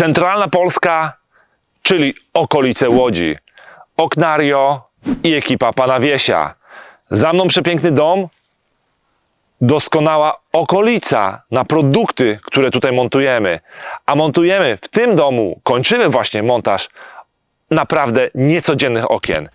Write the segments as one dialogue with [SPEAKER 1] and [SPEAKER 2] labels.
[SPEAKER 1] Centralna Polska, czyli okolice Łodzi. Oknario i ekipa pana Wiesia. Za mną przepiękny dom, doskonała okolica na produkty, które tutaj montujemy. A montujemy w tym domu, kończymy właśnie montaż naprawdę niecodziennych okien.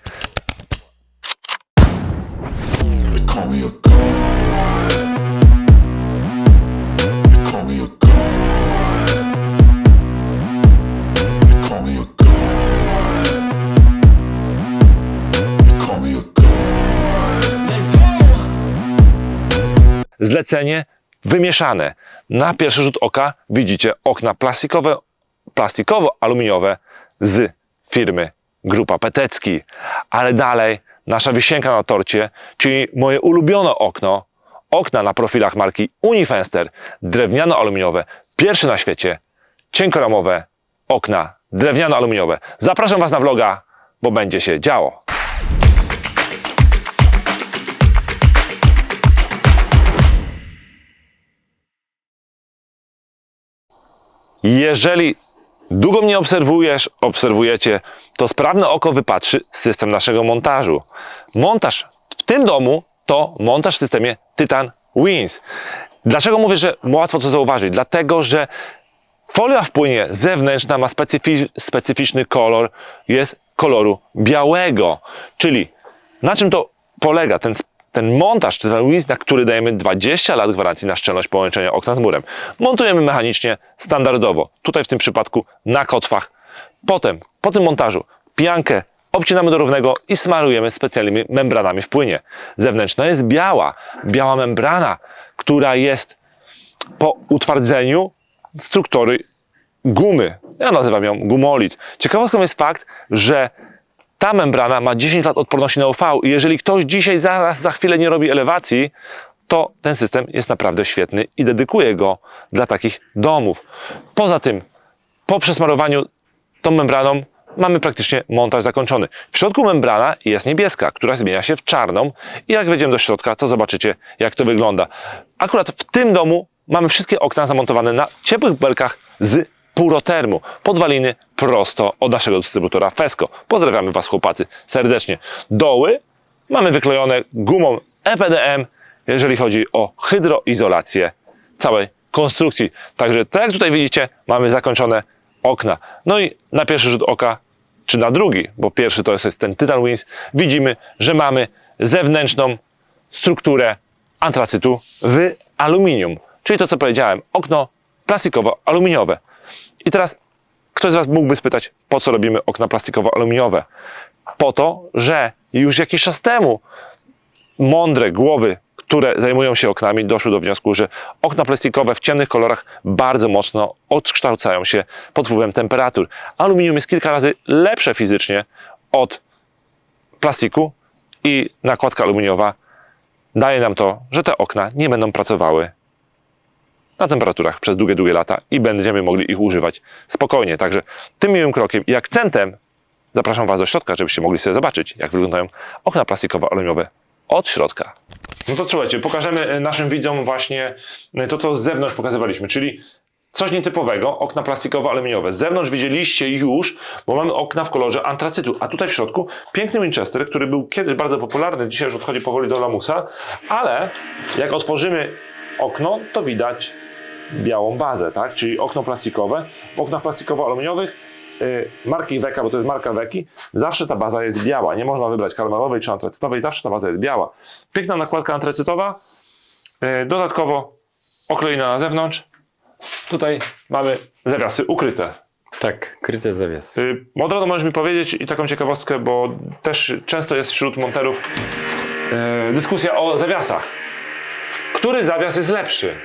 [SPEAKER 1] Zlecenie wymieszane. Na pierwszy rzut oka widzicie okna plastikowe, plastikowo-aluminiowe z firmy Grupa Petecki. Ale dalej nasza wisienka na torcie, czyli moje ulubione okno, okna na profilach marki Unifenster, drewniano-aluminiowe, pierwsze na świecie, cienkoramowe okna drewniano-aluminiowe. Zapraszam Was na vloga, bo będzie się działo. Jeżeli długo mnie obserwujesz, obserwujecie, to sprawne oko wypatrzy system naszego montażu. Montaż w tym domu to montaż w systemie Titan Wins. Dlaczego mówię, że łatwo to zauważyć? Dlatego, że folia w płynie zewnętrzna ma specyfi- specyficzny kolor, jest koloru białego. Czyli na czym to polega? Ten, ten montaż, ten Wins, na który dajemy 20 lat gwarancji na szczelność połączenia okna z murem. Montujemy mechanicznie, standardowo. Tutaj w tym przypadku na kotwach. Potem, po tym montażu, piankę obcinamy do równego i smarujemy specjalnymi membranami w płynie. Zewnętrzna jest biała. Biała membrana, która jest po utwardzeniu struktury gumy. Ja nazywam ją gumolit. Ciekawostką jest fakt, że ta membrana ma 10 lat odporności na UV i jeżeli ktoś dzisiaj zaraz za chwilę nie robi elewacji, to ten system jest naprawdę świetny i dedykuję go dla takich domów. Poza tym, po przesmarowaniu tą membraną mamy praktycznie montaż zakończony. W środku membrana jest niebieska, która zmienia się w czarną i jak wejdziemy do środka, to zobaczycie jak to wygląda. Akurat w tym domu mamy wszystkie okna zamontowane na ciepłych belkach z Purotermu. Podwaliny prosto od naszego dystrybutora Fesco. Pozdrawiamy Was chłopacy serdecznie. Doły mamy wyklejone gumą EPDM, jeżeli chodzi o hydroizolację całej konstrukcji. Także tak jak tutaj widzicie, mamy zakończone okna. No i na pierwszy rzut oka, czy na drugi, bo pierwszy to jest ten Titan Wins, widzimy, że mamy zewnętrzną strukturę antracytu w aluminium. Czyli to, co powiedziałem, okno plastikowo-aluminiowe. I teraz ktoś z Was mógłby spytać, po co robimy okna plastikowo-aluminiowe? Po to, że już jakiś czas temu mądre głowy, które zajmują się oknami, doszły do wniosku, że okna plastikowe w ciemnych kolorach bardzo mocno odkształcają się pod wpływem temperatur. Aluminium jest kilka razy lepsze fizycznie od plastiku i nakładka aluminiowa daje nam to, że te okna nie będą pracowały na temperaturach przez długie, długie lata i będziemy mogli ich używać spokojnie. Także tym miłym krokiem i akcentem zapraszam Was do środka, żebyście mogli sobie zobaczyć, jak wyglądają okna plastikowo-aluminiowe od środka. No to słuchajcie, pokażemy e, naszym widzom właśnie e, to, co z zewnątrz pokazywaliśmy, czyli coś nietypowego, okna plastikowo-aluminiowe. Z zewnątrz widzieliście już, bo mamy okna w kolorze antracytu, a tutaj w środku piękny Winchester, który był kiedyś bardzo popularny, dzisiaj już odchodzi powoli do lamusa, ale jak otworzymy okno, to widać białą bazę, tak? Czyli okno plastikowe. W oknach plastikowo-aluminiowych yy, marki Weka, bo to jest marka Weki, zawsze ta baza jest biała. Nie można wybrać karmelowej czy antracytowej, zawsze ta baza jest biała. Piękna nakładka antracytowa, yy, dodatkowo oklejna na zewnątrz. Tutaj mamy zawiasy ukryte.
[SPEAKER 2] Tak, kryte zawiasy.
[SPEAKER 1] Yy, od razu możesz mi powiedzieć i taką ciekawostkę, bo też często jest wśród monterów dyskusja o zawiasach. Który zawias jest lepszy?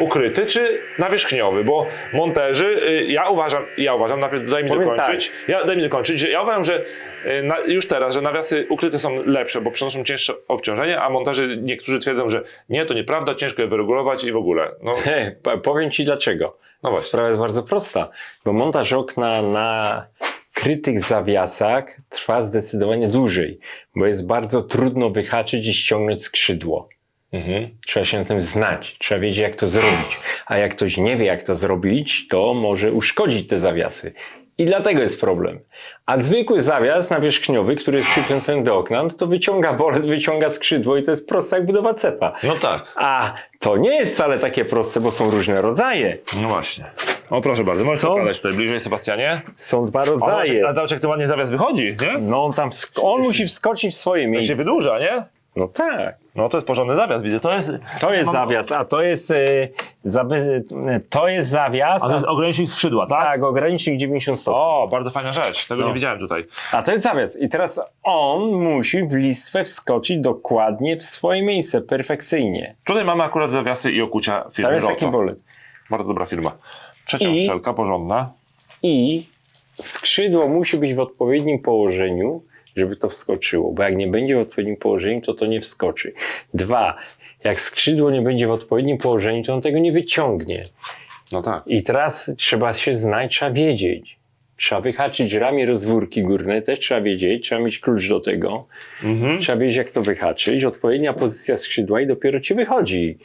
[SPEAKER 1] Ukryty czy nawierzchniowy? Bo monterzy, y, ja uważam, ja uważam, najpierw daj mi
[SPEAKER 2] Powiem
[SPEAKER 1] dokończyć. Ja, daj mi dokończyć, że ja uważam, że y, na, już teraz, że nawiasy ukryte są lepsze, bo przenoszą cięższe obciążenie, a monterzy niektórzy twierdzą, że nie, to nieprawda, ciężko je wyregulować i w ogóle. No,
[SPEAKER 2] po- powiem Ci dlaczego.
[SPEAKER 1] No właśnie.
[SPEAKER 2] Sprawa jest bardzo prosta, bo montaż okna na krytych zawiasach trwa zdecydowanie dłużej, bo jest bardzo trudno wyhaczyć i ściągnąć skrzydło.
[SPEAKER 1] Mhm.
[SPEAKER 2] Trzeba się na tym znać, trzeba wiedzieć, jak to zrobić. A jak ktoś nie wie, jak to zrobić, to może uszkodzić te zawiasy. I dlatego jest problem. A zwykły zawias nawierzchniowy, który jest przykręcony do okna, no to wyciąga bolec, wyciąga skrzydło i to jest proste jak budowa cepa.
[SPEAKER 1] No tak.
[SPEAKER 2] A to nie jest wcale takie proste, bo są różne rodzaje.
[SPEAKER 1] No właśnie. O proszę bardzo, możesz
[SPEAKER 2] Co?
[SPEAKER 1] pokazać tutaj bliżej Sebastianie.
[SPEAKER 2] Są dwa
[SPEAKER 1] A
[SPEAKER 2] rodzaje.
[SPEAKER 1] zobacz jak to ładnie zawias wychodzi, nie?
[SPEAKER 2] No on tam, sk- on musi wskoczyć w swoje
[SPEAKER 1] się
[SPEAKER 2] miejsce.
[SPEAKER 1] wydłuża, nie?
[SPEAKER 2] No tak.
[SPEAKER 1] No to jest porządny zawias, widzę. To jest...
[SPEAKER 2] To jest
[SPEAKER 1] Mam-
[SPEAKER 2] zawias, a to jest, y, zaby, to jest zawias,
[SPEAKER 1] A to
[SPEAKER 2] a,
[SPEAKER 1] jest ogranicznik skrzydła, tak?
[SPEAKER 2] tak, ogranicznik 90 stopni.
[SPEAKER 1] O, bardzo fajna rzecz. Tego
[SPEAKER 2] No.
[SPEAKER 1] nie widziałem tutaj.
[SPEAKER 2] A to jest zawias. I teraz on musi w listwę wskoczyć dokładnie w swoje miejsce, perfekcyjnie.
[SPEAKER 1] Tutaj mamy akurat zawiasy i okucia firmy
[SPEAKER 2] Tam jest
[SPEAKER 1] Roto.
[SPEAKER 2] taki bolec.
[SPEAKER 1] Bardzo dobra firma. Trzecia
[SPEAKER 2] I-
[SPEAKER 1] uszczelka, porządna.
[SPEAKER 2] I skrzydło musi być w odpowiednim położeniu, żeby to wskoczyło, bo jak nie będzie w odpowiednim położeniu, to to nie wskoczy. Dwa, jak skrzydło nie będzie w odpowiednim położeniu, to on tego nie wyciągnie.
[SPEAKER 1] No tak.
[SPEAKER 2] I teraz trzeba się znać, trzeba wiedzieć. Trzeba wyhaczyć ramię rozwórki górne, też trzeba wiedzieć, trzeba mieć klucz do tego.
[SPEAKER 1] Mhm.
[SPEAKER 2] Trzeba wiedzieć, jak to wyhaczyć, odpowiednia pozycja skrzydła i dopiero ci wychodzi.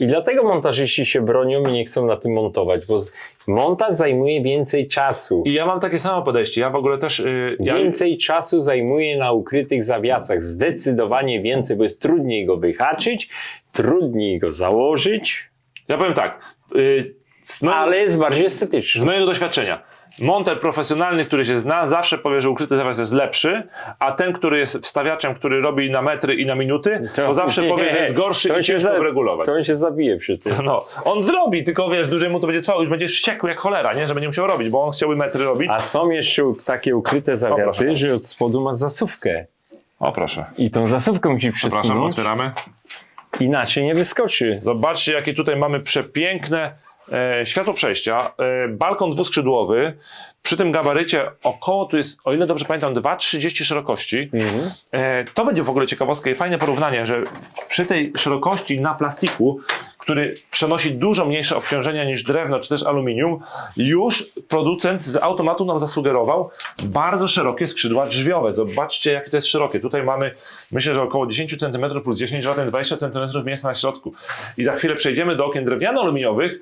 [SPEAKER 2] I dlatego montażyści się bronią i nie chcą na tym montować, bo z- montaż zajmuje więcej czasu.
[SPEAKER 1] I ja mam takie samo podejście. Ja w ogóle też... Yy, ja...
[SPEAKER 2] Więcej czasu zajmuje na ukrytych zawiasach. Zdecydowanie więcej, bo jest trudniej go wyhaczyć, trudniej go założyć,
[SPEAKER 1] ja powiem tak. Yy, z, mojego,
[SPEAKER 2] ale jest bardziej
[SPEAKER 1] z
[SPEAKER 2] estetyczny.
[SPEAKER 1] mojego doświadczenia. Monter profesjonalny, który się zna, zawsze powie, że ukryty zawias jest lepszy, a ten, który jest wstawiaczem, który robi na metry i na minuty, to, zawsze powie, że jest gorszy
[SPEAKER 2] To
[SPEAKER 1] i ciężko
[SPEAKER 2] za-
[SPEAKER 1] regulować.
[SPEAKER 2] To on się zabije przy tym.
[SPEAKER 1] No, on zrobi, tylko wiesz, dłużej mu to będzie trwało, już będzie wściekły jak cholera, nie? Że będzie musiał robić, bo on chciałby metry robić.
[SPEAKER 2] A są jeszcze takie ukryte zawiasy,
[SPEAKER 1] proszę.
[SPEAKER 2] że od spodu ma zasuwkę.
[SPEAKER 1] O proszę.
[SPEAKER 2] I tą zasówkę musi
[SPEAKER 1] Przepraszam,
[SPEAKER 2] przesunąć,
[SPEAKER 1] otwieramy.
[SPEAKER 2] inaczej nie wyskoczy.
[SPEAKER 1] Zobaczcie, jakie tutaj mamy przepiękne światło przejścia. E, balkon dwuskrzydłowy. Przy tym gabarycie około, tu jest, o ile dobrze pamiętam, 2,30 szerokości.
[SPEAKER 2] Mhm.
[SPEAKER 1] E, to będzie w ogóle ciekawostka i fajne porównanie, że przy tej szerokości na plastiku, który przenosi dużo mniejsze obciążenia niż drewno czy też aluminium, już producent z automatu nam zasugerował bardzo szerokie skrzydła drzwiowe. Zobaczcie, jakie to jest szerokie. Tutaj mamy, myślę, że około 10 cm plus 10, zatem 20 cm miejsca na środku. I za chwilę przejdziemy do okien drewniano-aluminiowych,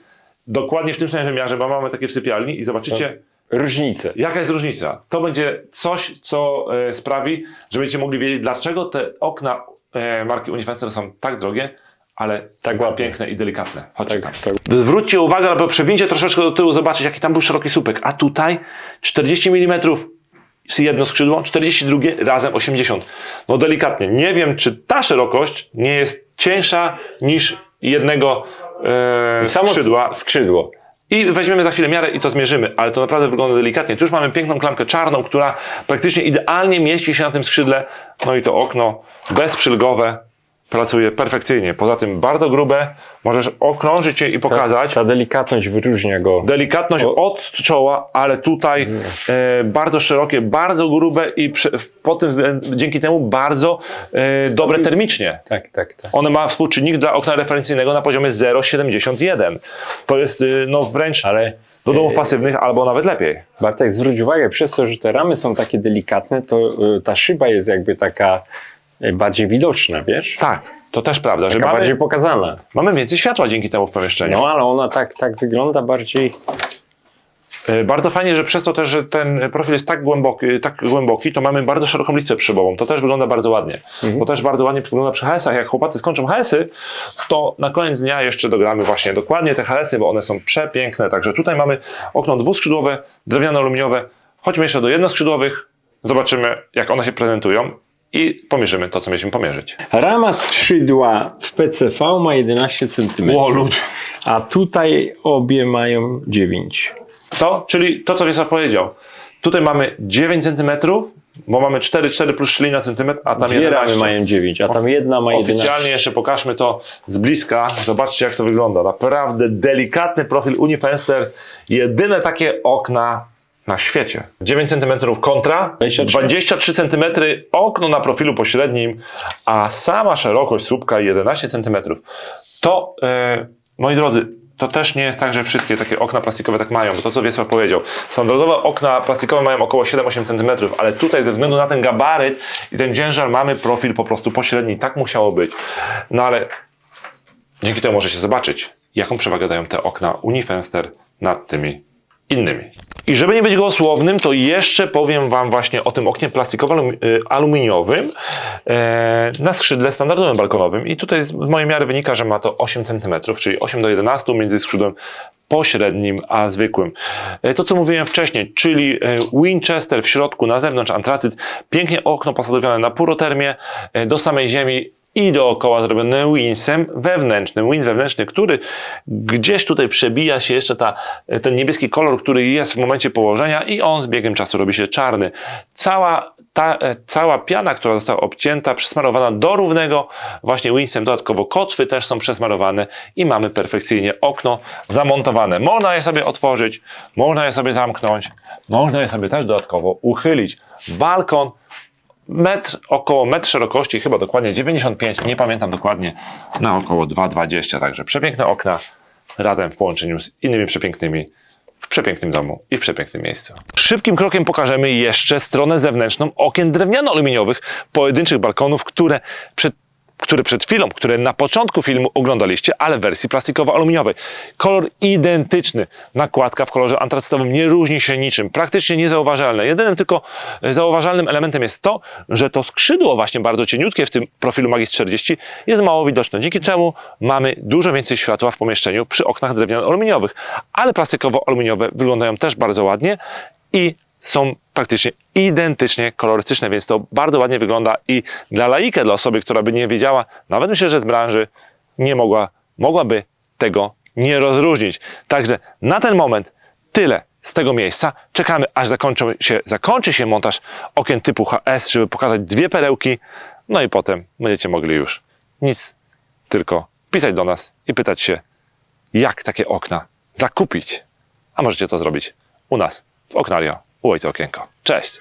[SPEAKER 1] dokładnie w tym samym wymiarze, bo mamy takie w sypialni i zobaczycie,
[SPEAKER 2] Różnice.
[SPEAKER 1] Jaka jest różnica? To będzie coś, co e, sprawi, że będziecie mogli wiedzieć, dlaczego te okna e, marki Unifenster są tak drogie, ale tak
[SPEAKER 2] ładne.
[SPEAKER 1] piękne i delikatne. Chodźcie
[SPEAKER 2] Tak,
[SPEAKER 1] tam.
[SPEAKER 2] tak.
[SPEAKER 1] Zwróćcie uwagę, albo przewincie troszeczkę do tyłu, zobaczyć, jaki tam był szeroki słupek. A tutaj 40 mm jedno skrzydło, 42 razem 80. No delikatnie. Nie wiem, czy ta szerokość nie jest cieńsza niż jednego e,
[SPEAKER 2] Samo
[SPEAKER 1] skrzydła.
[SPEAKER 2] skrzydło.
[SPEAKER 1] I weźmiemy za chwilę miarę i to zmierzymy, ale to naprawdę wygląda delikatnie. Tu już mamy piękną klamkę czarną, która praktycznie idealnie mieści się na tym skrzydle. No i to okno bezprzylgowe pracuje perfekcyjnie. Poza tym bardzo grube, możesz okrążyć je i pokazać.
[SPEAKER 2] Ta delikatność wyróżnia go.
[SPEAKER 1] Delikatność od czoła, ale tutaj e, bardzo szerokie, bardzo grube i po tym, dzięki temu bardzo e, dobre termicznie.
[SPEAKER 2] Tak, tak, tak.
[SPEAKER 1] One ma współczynnik dla okna referencyjnego na poziomie 0,71. To jest y, no wręcz
[SPEAKER 2] Ale
[SPEAKER 1] do domów pasywnych albo nawet lepiej.
[SPEAKER 2] Bartek, zwróć uwagę, przez to, że te ramy są takie delikatne, to y, ta szyba jest jakby taka bardziej widoczna, wiesz?
[SPEAKER 1] Tak, to też prawda, że
[SPEAKER 2] Taka bardziej
[SPEAKER 1] mamy,
[SPEAKER 2] pokazana.
[SPEAKER 1] mamy więcej światła dzięki temu w pomieszczeniu.
[SPEAKER 2] No, ale ona tak, tak wygląda bardziej...
[SPEAKER 1] Y, Bardzo fajnie, że przez to też, że ten profil jest tak głęboki, tak głęboki, to mamy bardzo szeroką listę przybową. To też wygląda bardzo ładnie. To też bardzo ładnie wygląda przy HS-ach. Jak chłopacy skończą HS-y, to na koniec dnia jeszcze dogramy właśnie dokładnie te HS-y, bo one są przepiękne. Także tutaj mamy okno dwuskrzydłowe, drewniano-aluminiowe. Chodźmy jeszcze do jednoskrzydłowych. Zobaczymy, jak one się prezentują i pomierzymy to, co mieliśmy pomierzyć.
[SPEAKER 2] Rama skrzydła w PCV ma 11 cm,
[SPEAKER 1] Ło, ludzie.
[SPEAKER 2] a tutaj obie mają 9.
[SPEAKER 1] To, czyli to, co Wiesław powiedział. Tutaj mamy 9 cm, bo mamy 4, 4 plus szlina centymetr, a tam
[SPEAKER 2] Dwie
[SPEAKER 1] 11.
[SPEAKER 2] ramy mają 9, a tam jedna ma 11.
[SPEAKER 1] Oficjalnie jeszcze pokażmy to z bliska. Zobaczcie, jak to wygląda. Naprawdę delikatny profil Unifenster. Jedyne takie okna na świecie. 9 cm kontra,
[SPEAKER 2] 23.
[SPEAKER 1] 23 cm okno na profilu pośrednim, a sama szerokość słupka 11 cm. To, e, moi drodzy, to też nie jest tak, że wszystkie takie okna plastikowe tak mają, bo to co Wiesław powiedział. Standardowe okna plastikowe mają około 7-8 cm, ale tutaj ze względu na ten gabaryt i ten ciężar mamy profil po prostu pośredni. Tak musiało być. No ale Dzięki temu możecie zobaczyć, jaką przewagę dają te okna Unifenster nad tymi innymi. I żeby nie być gołosłownym, to jeszcze powiem Wam właśnie o tym oknie plastikowo-aluminiowym e, na skrzydle standardowym balkonowym. I tutaj z mojej miary wynika, że ma to 8 cm, czyli 8 do 11 między skrzydłem pośrednim a zwykłym. E, To, co mówiłem wcześniej, czyli e, Winchester w środku, na zewnątrz antracyt, pięknie okno posadowione na purotermię e, do samej ziemi i dookoła zrobione winsem wewnętrznym. Wins wewnętrzny, który gdzieś tutaj przebija się jeszcze ta, ten niebieski kolor, który jest w momencie położenia i on z biegiem czasu robi się czarny. Cała ta, e, cała piana, która została obcięta, przesmarowana do równego właśnie winsem, dodatkowo kotwy też są przesmarowane i mamy perfekcyjnie okno zamontowane. Można je sobie otworzyć, można je sobie zamknąć, można je sobie też dodatkowo uchylić. Balkon metr, około metr szerokości, chyba dokładnie 95, nie pamiętam dokładnie, na około 2,20, także przepiękne okna, razem w połączeniu z innymi przepięknymi, w przepięknym domu i w przepięknym miejscu. Szybkim krokiem pokażemy jeszcze stronę zewnętrzną okien drewniano-aluminiowych, pojedynczych balkonów, które przed które przed chwilą, które na początku filmu oglądaliście, ale w wersji plastikowo-aluminiowej. Kolor identyczny. Nakładka w kolorze antracytowym nie różni się niczym. Praktycznie niezauważalne. Jedynym tylko e, zauważalnym elementem jest to, że to skrzydło właśnie bardzo cieniutkie w tym profilu Magis 40 jest mało widoczne, dzięki czemu mamy dużo więcej światła w pomieszczeniu przy oknach drewniano-aluminiowych. Ale plastikowo-aluminiowe wyglądają też bardzo ładnie i są praktycznie identycznie kolorystyczne, więc to bardzo ładnie wygląda i dla laika, dla osoby, która by nie wiedziała, nawet myślę, że z branży, nie mogła, mogłaby tego nie rozróżnić. Także na ten moment tyle z tego miejsca. Czekamy, aż zakończy się, zakończy się montaż okien typu HS, żeby pokazać dwie perełki, no i potem będziecie mogli już nic, tylko pisać do nas i pytać się, jak takie okna zakupić. A możecie to zrobić u nas w Oknario, u Ojca Okienko. Cześć!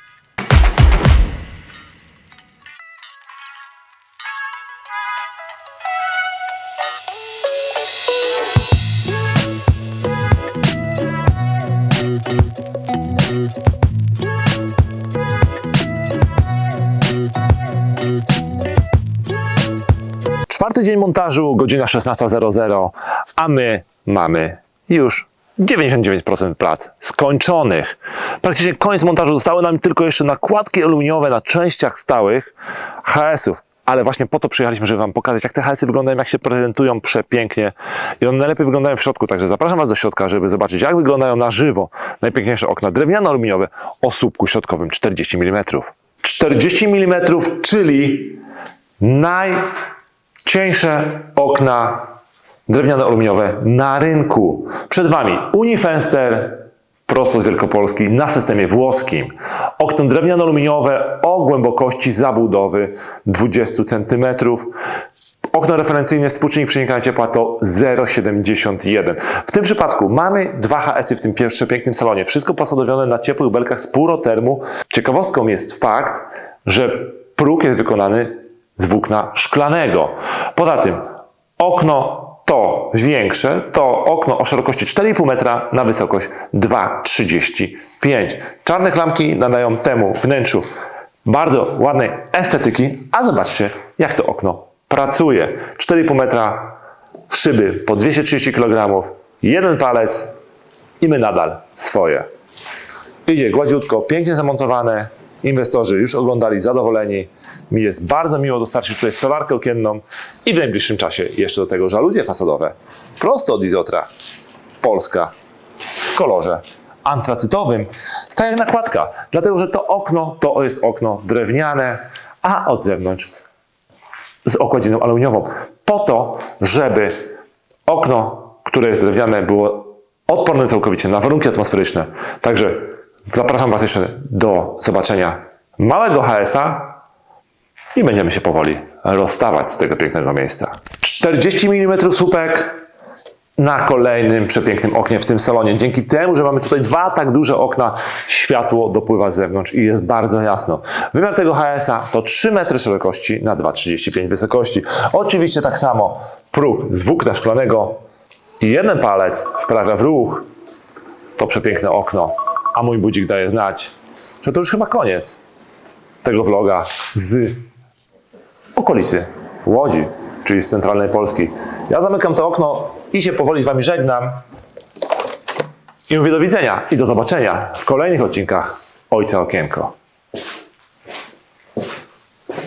[SPEAKER 1] Czwarty dzień montażu, godzina 16.00, a my mamy już 99% prac skończonych. Praktycznie koniec montażu. Zostały nam tylko jeszcze nakładki aluminiowe na częściach stałych HS-ów. Ale właśnie po to przyjechaliśmy, żeby Wam pokazać, jak te HS-y wyglądają, jak się prezentują przepięknie. I one najlepiej wyglądają w środku. Także zapraszam Was do środka, żeby zobaczyć, jak wyglądają na żywo najpiękniejsze okna drewniano-aluminiowe o słupku środkowym 40 mm. 40 mm, czyli najcieńsze okna drewniano-aluminiowe na rynku. Przed Wami Unifenster prosto z Wielkopolski na systemie włoskim. Okno drewniano-aluminiowe o głębokości zabudowy 20 cm. Okno referencyjne współczynnik przenikania ciepła to 0,71. W tym przypadku mamy dwa HS-y w tym pierwszym pięknym salonie. Wszystko posadowione na ciepłych belkach z purotermu. Ciekawostką jest fakt, że próg jest wykonany z włókna szklanego. Poza tym okno to większe, to okno o szerokości 4,5 metra na wysokość 2,35. Czarne klamki nadają temu wnętrzu bardzo ładnej estetyki, a zobaczcie jak to okno pracuje. 4,5 metra, szyby po 230 kg, jeden palec i my nadal swoje. Idzie gładziutko, pięknie zamontowane. Inwestorzy już oglądali, zadowoleni. Mi jest bardzo miło dostarczyć tutaj stolarkę okienną i w najbliższym czasie jeszcze do tego żaluzje fasadowe. Prosto od Izotra. Polska. W kolorze antracytowym. Tak jak nakładka. Dlatego, że to okno to jest okno drewniane, a od zewnątrz z okładziną aluminiową. Po to, żeby okno, które jest drewniane, było odporne całkowicie na warunki atmosferyczne. Także zapraszam Was jeszcze do zobaczenia małego HS-a i będziemy się powoli rozstawać z tego pięknego miejsca. 40 mm słupek na kolejnym przepięknym oknie w tym salonie. Dzięki temu, że mamy tutaj dwa tak duże okna, światło dopływa z zewnątrz i jest bardzo jasno. Wymiar tego HS-a to 3 metry szerokości na 2,35 wysokości. Oczywiście tak samo próg z włókna szklanego i jeden palec wprawia w ruch to przepiękne okno. A mój budzik daje znać, że to już chyba koniec tego vloga z okolicy Łodzi, czyli z centralnej Polski. Ja zamykam to okno i się powoli z Wami żegnam. I mówię do widzenia i do zobaczenia w kolejnych odcinkach Ojca Okienko.